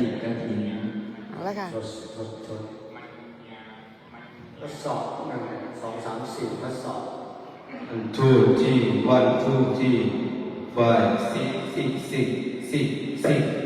จิตกระถิ่นเอาละค่ะทดทดทดทดสอบหนึ่งสองสามสี่ทดสอบ two three one two three five six six six six six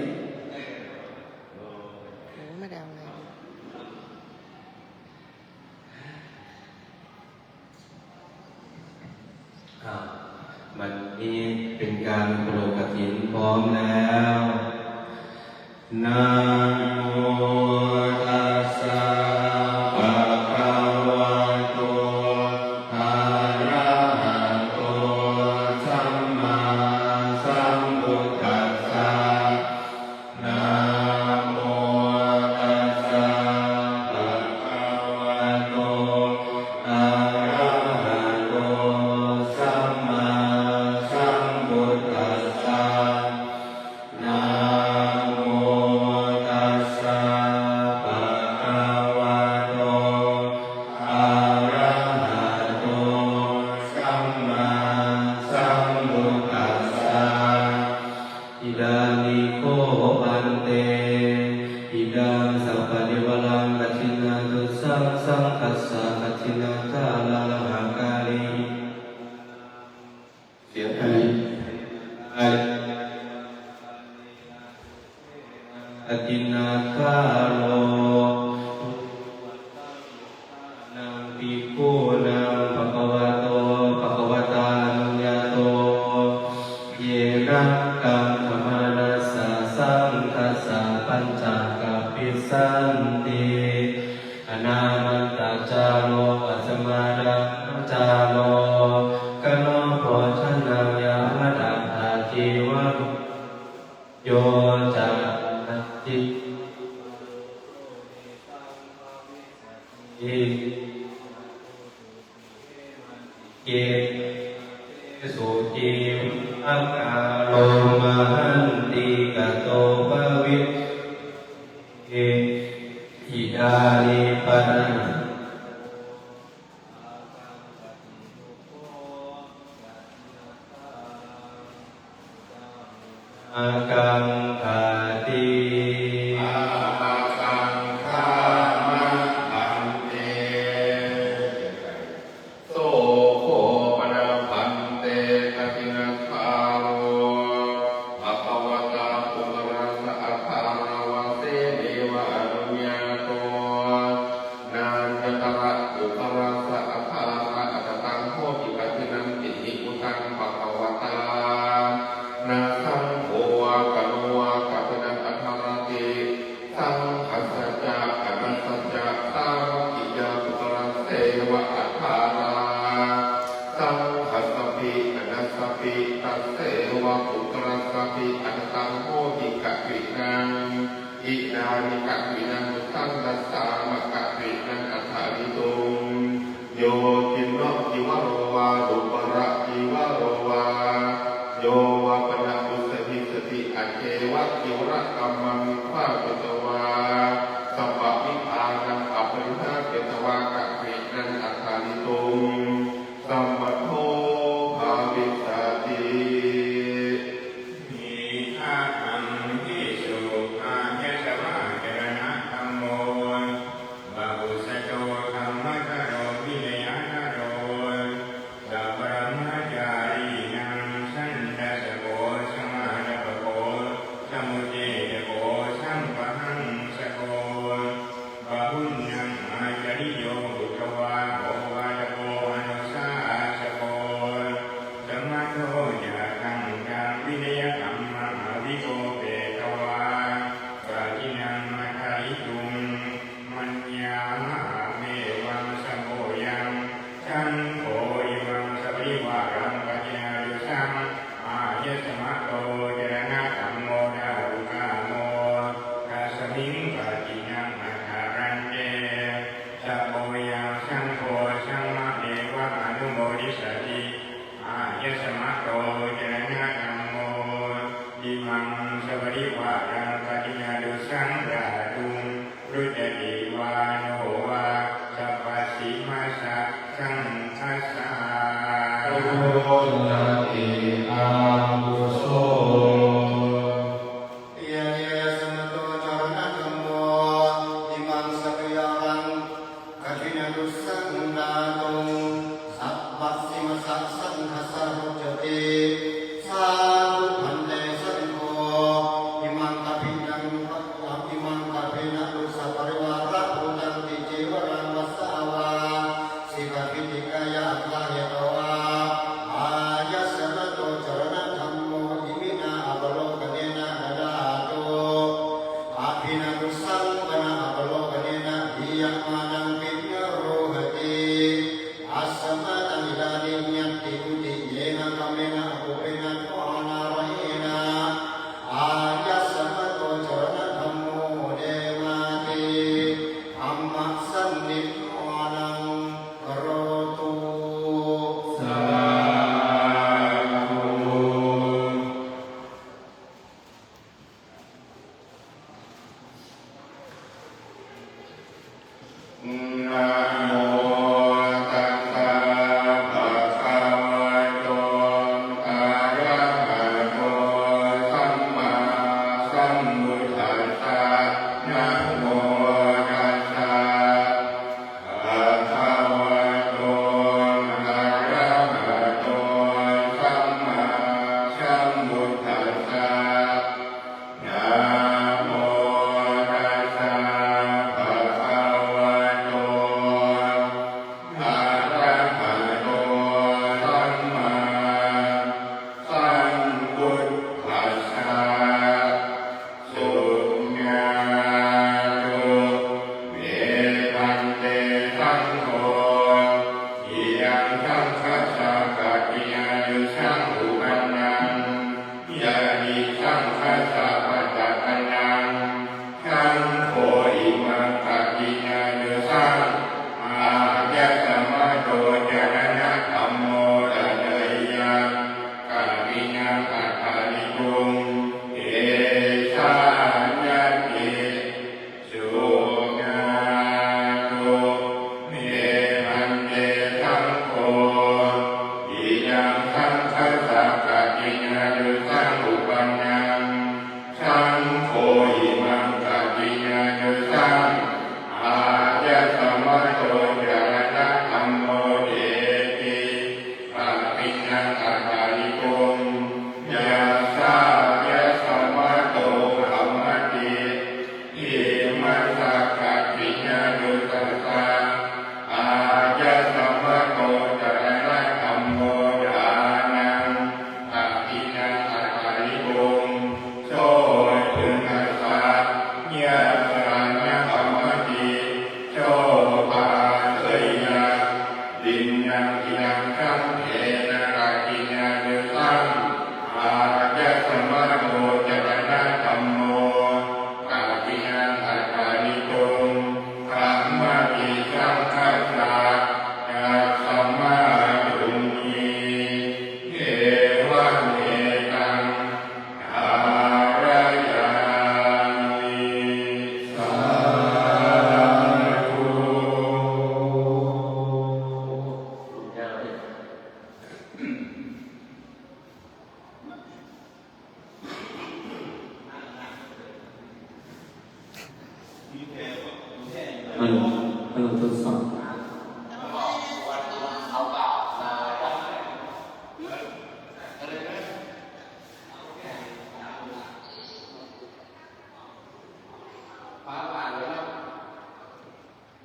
and I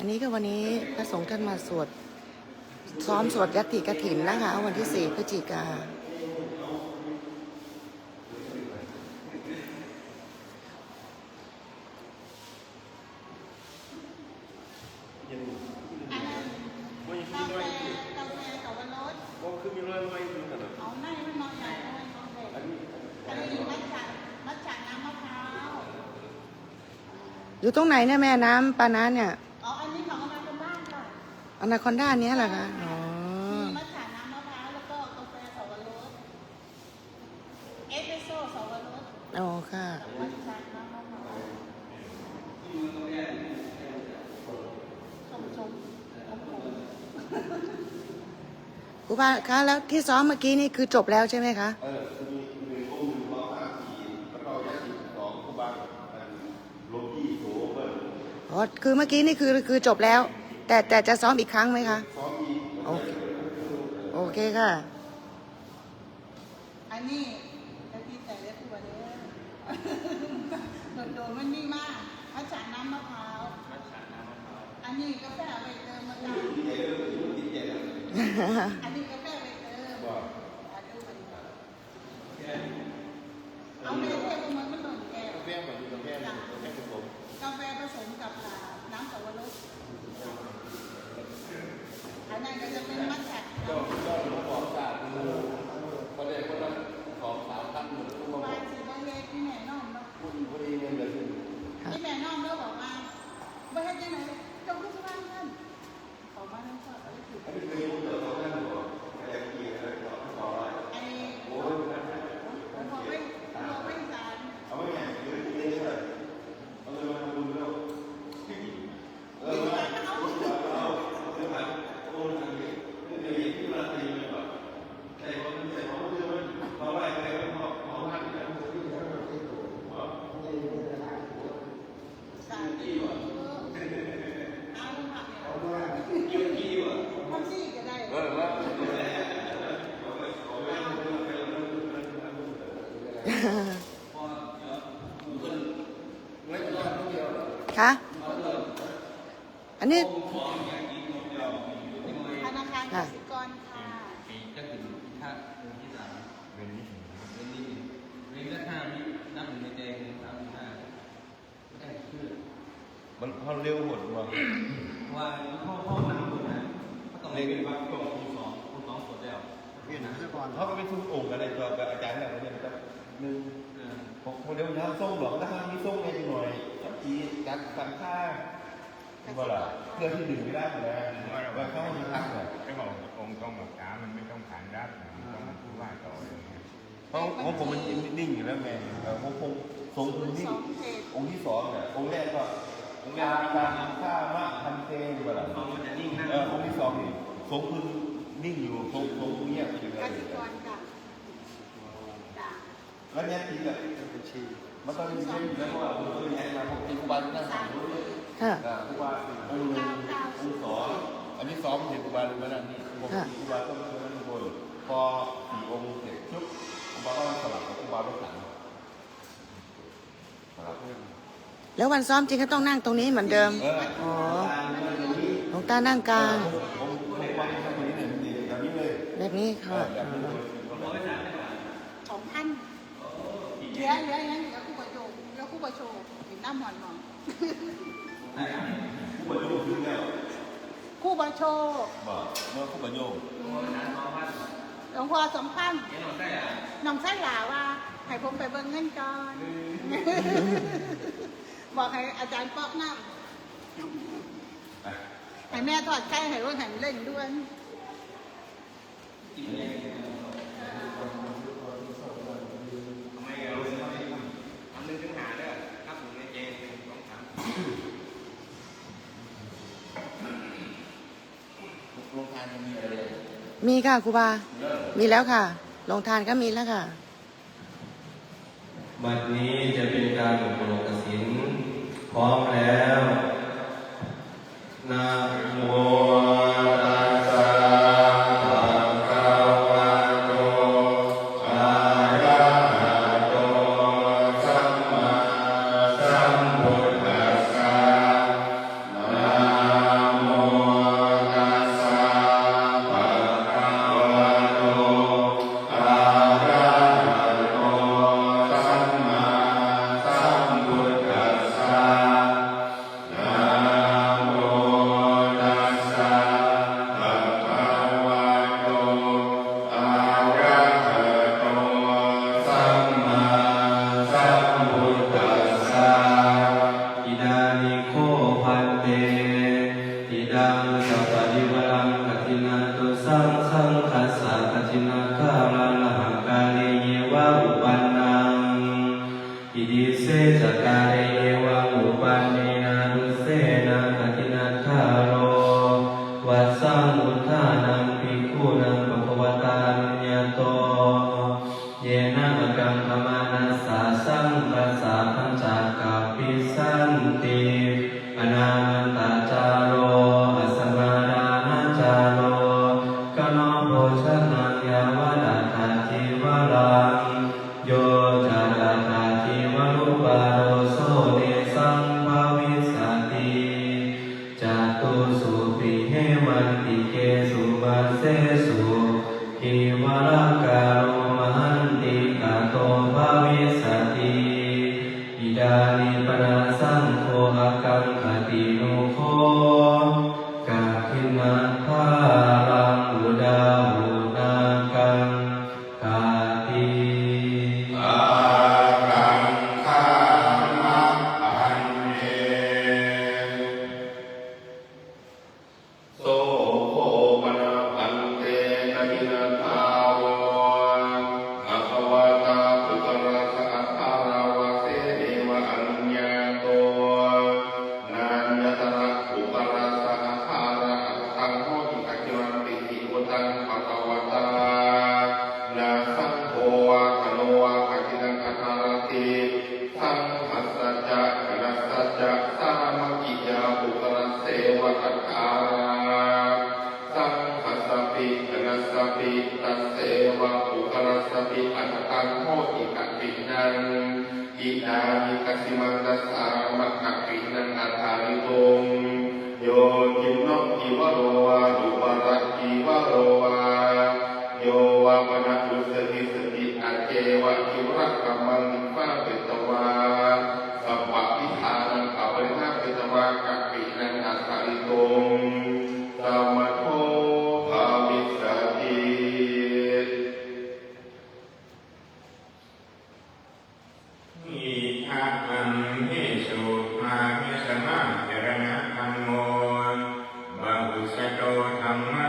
อันนี้ก็วันนี้พระสงฆ์ท่านมาสวดซ้อมสวดยัตติกถินนะคะ วันที่สี่พฤศจิกาอยู่ตรงไหนเนี่ยแม่น้ำปานาเนี่ย อนาคอนด้าเนี้ยเหรอคะ อ๋อ มีมัทฉะน้ำมะพร้าวแล้วก็กาแฟสวรสเอสเปรสโซ่สวรสอ๋อค่ะมัทฉะน้ำมะพร้าวชมชมชมชมครูบาคะแล้วที่ซ้อมเมื่อกี้นี่คือจบแล้วใช่ไหมคะ เออคือมีหนึ่งองค์หนึ่งร้อยห้าสี่แล้วก็ยัดสิบสองครูบาอันหลวงพี่โสเบิร์อ๋อ คือเมื่อกี้นี่คือคือจบแล้ว แต่แต่จะซ้อมอีกครั้งไหมคะซ้อมอีกโอเคโอเคค่ะ อันนี้จะที่ใส่ได้ตัวเนี้ยโดนๆมันนี่มากมัทฉะน้ำมะพร้าวมัทฉะน้ำมะพร้าว อันนี้กาแฟใบเตยมะนาวอันนี้กาแฟใบเตยบอกอะดูมันเอาเมล็ดเทศมันมันหล่นแก้วกาแฟแบบกาแฟกาแฟผสมกาแฟผสมกับอ่าน้ำสับปะรด อันนั้นก็จะเป็นมัทฉะก็ก็หลวงพ่อศาสตร์คนเด็กคนละสองสามท่านหมดทุกคนวายสีบะเฮ็ดที่แม่น้องเนาะพอดีเงินเหลือขึ้นที่แม่น้องเนาะบอกว่าบะเฮ็ดยังไงเจ้าก็สร้างเงินขอมาทั้งชอบอะไรถูกไอ้ผมบอกไม่บอกไม่สาร เอาไว้ไงเดี๋ยวจะได้เท่าไหร่เอาเงินมาทำบุญแล้วเออมาเอาเอาเดี๋ยวมาโอนทางนี้เดี๋ยวที่มาตีมันแบบแต่คนแต่ของเรื่องมันเขาไหว้ไปแล้วเขาเขาพักกัน สารดีว่ะเอาผักเนี่ยเอาว่าเกี่ยวกี้ว่ะทำซี่ก็ได้ เออว่า คะอันนี้ ธนาคารกสิกรค่ะ ปีจะถึงท่าเดือนที่สามเดือนนี้เดือนนี้เดือนที่ห้านี้นับหนึ่งในใจคือสามสิบห้าไม่ได้ชื่อ มันเขาเร็วหมดมาว่าพ่อพ่อมันหมดนะเขาต้องเรียนว่าช่วงคูสองคูสองสดแล้วเขาก็ไปทุกองค์อะไรตัวกับอาจารย์แบบนี้นะครับหนึ่งเออผมคนเดียวทางส่งหรอกถ้ามีส่งในหน่อยทับทีการสั่งค่าว่าล่ะเพื่อที่ดึงไม่ได้อยู่แล้วว่าเข้ามีทักเลยก็บอกองค์ต้องบอกษามันไม่ต้องผ่านรับนะมันต้องพูดว่าต่ออย่างเงี้ยเพราะของผมมันนิ่งอยู่แล้วไงผมคงทรงคุณนิ่งสองเศษองค์ที่สองเนี่ยองค์แรกก็ องค์แรกมีการฆ่ามะทันเตอยู่ว่าล่ะเขามันจะนิ่งนะเออองค์ที่สองนี่ทรงคุณนิ่งอยู่ทรงทรงเงียบอยู่เลกยสิกรจ้ะจ้ะแล้วเนี่ยทีกับมันต้องมีเรื่องแล้วว่าคุณเคยย้ายมาผมเป็นครูบาที่นั่งสั่งรู้เลยค่ะอ่าครูบาองค์หนึ่งองค์สองอันนี้ซ้อมเห็นครูบาเลยมานั่งนี่ผมครูบาต้องมานั่งบนพอสี่องค์เสร็จปุ๊บครูบาก็สลับกับครูบาไปสั่งสลับ แล้ววันซ้อมจริงก็ต้องนั่งตรงนี้เหมือนเดิมเอออ๋อหลวงตานั่งกลางองค์ครูบาที่นั่งตรงนี้เนี่ยนี่แบบนี้เลยแบบนี้เอค่ะอแบบนี้เลยสองพันเหลือเหลือยังเหลือคู่ประโยคเหลือคู่ประโชคเห็นหน้าหมอนมองครูบาโยมขึ้นแล้วคู่ประโชคบอกเมื่อครูบาโยมหลวงพ่อสมพันธ์น้องไส้หลาว่าให้ผมไปเบิ่งเงินก่อน บอกให้อาจารย์ป๊อกน้ำให้แม่ถอดไข่ให้ว่าหันเล่นด้วยทำไมเราทำหนึ่งถึงหาเด้อนับหนึ่งในใจหนึ่งสองสามโรงทานยังมีอะไรเลยมีค่ะครูบา มีแล้วค่ะลงทานก็มีแล้วค่ะ บัดนี้จะเป็นการอบรมกสิน พร้อมแล้ว ตุสุปิเหวันติเกสุมาเสสุ วาคจินังคาราติ กโตธรรม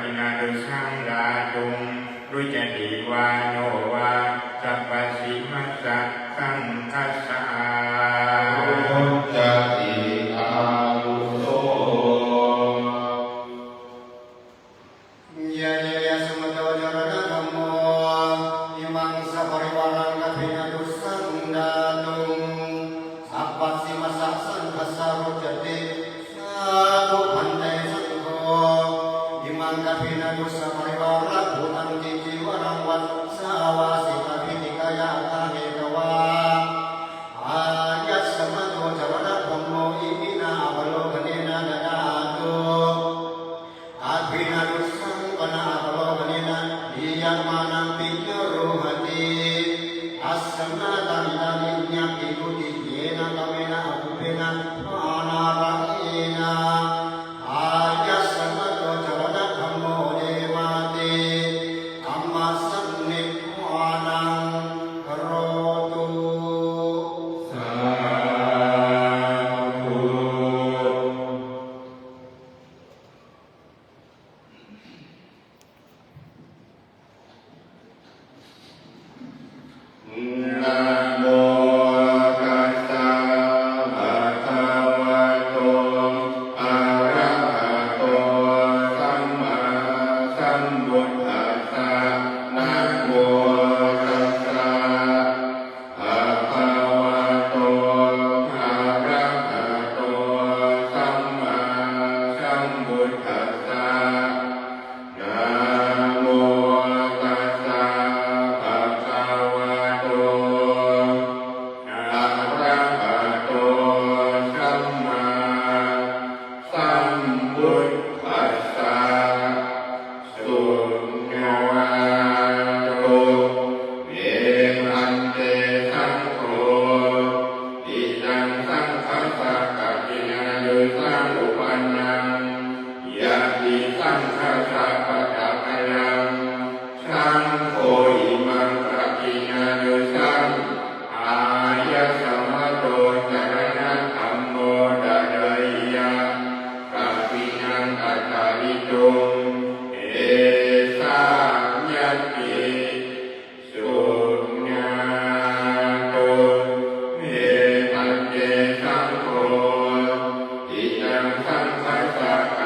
ปินาดุสังลาตุงรุจติวาโนวาสัปปสิมัสสะ Amen. Amen. ยังสังสังสา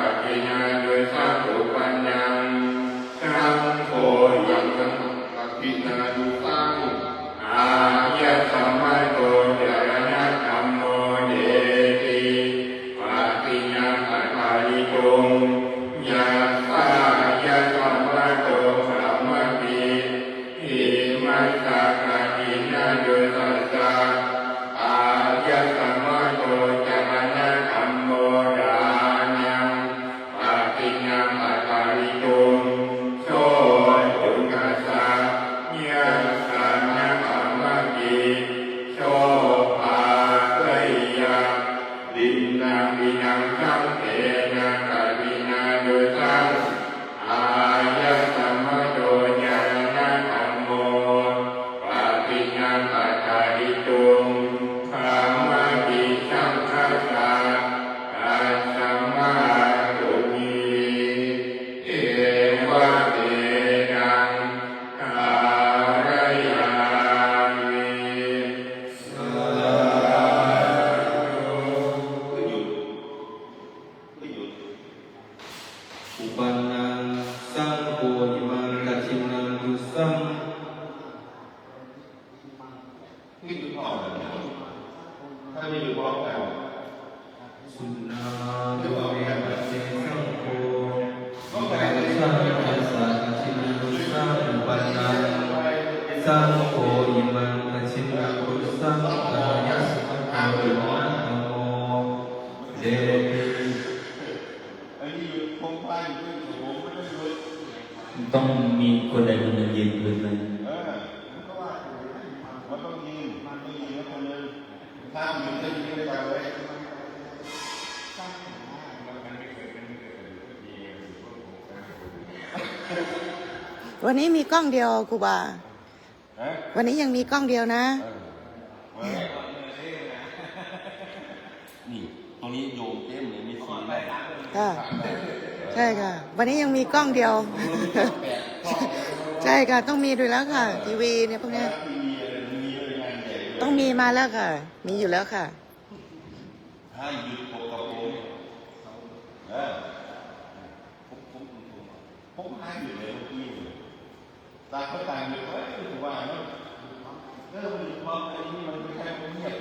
ต้องมีคนใดคนหนึ่งยืนพื้นเลยวันนี้มีกล้องเดียวครูบา วันนี้ยังมีกล้องเดียวนะ นี่ตรงนี้โยมเต็มเลยมีสีไมค่ ใช่ค่ะ วันนี้ยังมีกล้องเดียว ใช่ค่ะ ต้องมีด้วยแล้วค่ะ ทีวีเนี่ยพวกนี้ต้องมีมาแล้วค่ะ มีอยู่แล้วค่ะตาก็ต่างอยู่ว่าคืว่าเนอะเออมันความอันนี้มันไม่ใช่เงียบ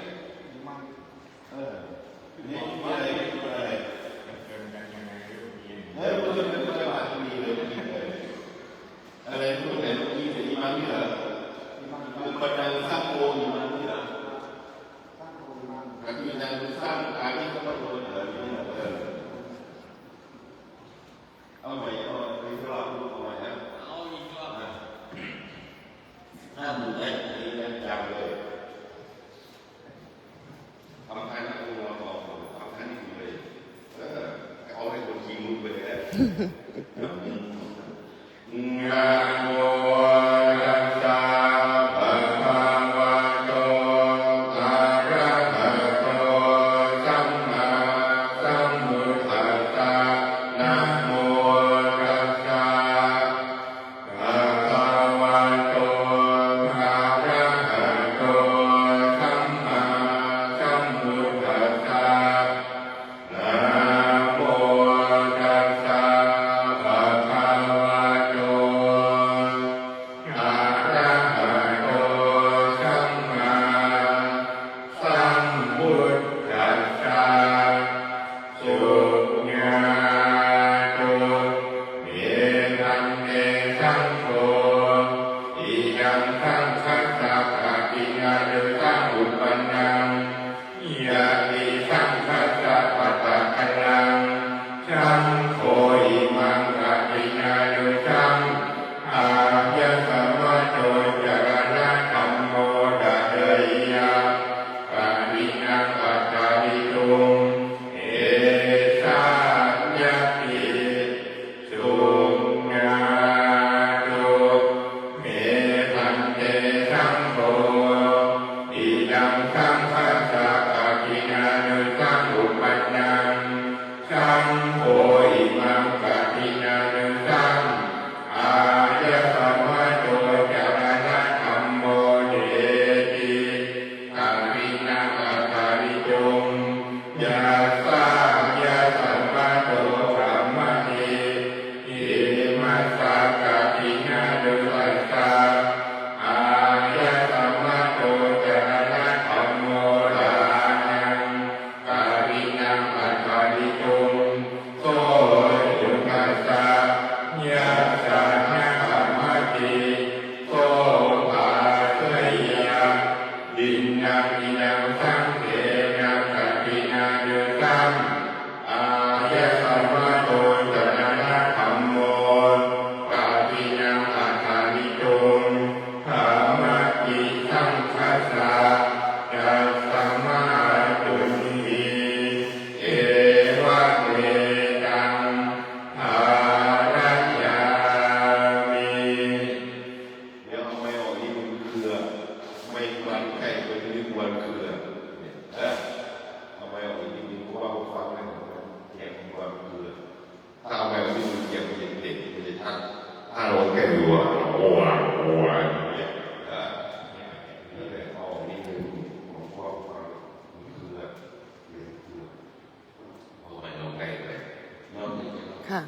ค่ะ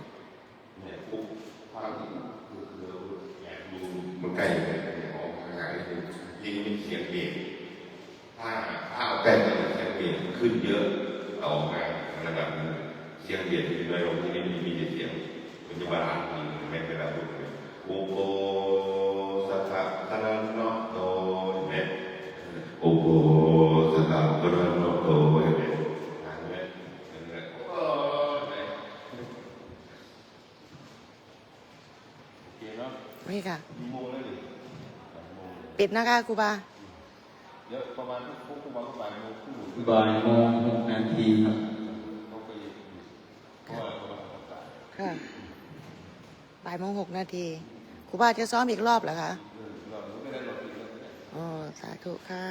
เนี่ยปุ๊บภาพที่คือคือแอบดูมันใกล้เลยออกทางไหนคือยิ่งมีเสียงเบรกถ้าถ้าเอาใกล้ไปเสียงเบรกขึ้นเยอะเอาออกมาระดับนึงเสียงเบรกที่ไม่ลงที่นี่มีมีเสียงมันจะบาลานซ์ดีไม่เป็นไรทุกคนโอโกสัทธะตะนันโนโตเนไหมโอโกสัทธะตะนันโนโตเห็นไหมอ่านไหมเห็นไหมโอ้ย โอเคเนาะ นี่ค่ะ มีโมงแล้วดิบ่ายโมงปิดนะคะครูบาเดี๋ยวประมาณพวกพวกบางบ่ายโมงครึ่งบ่ายโมงหกนาทีครับเขาก็อยู่เพราะว่าเขาต้องประกาศค่ะบ่ายโมงหกนาทีครูบาจะซ้อมอีกรอบเหรอคะเออเราไม่ได้หลบอีกแล้วอ๋อสาธุค่ะ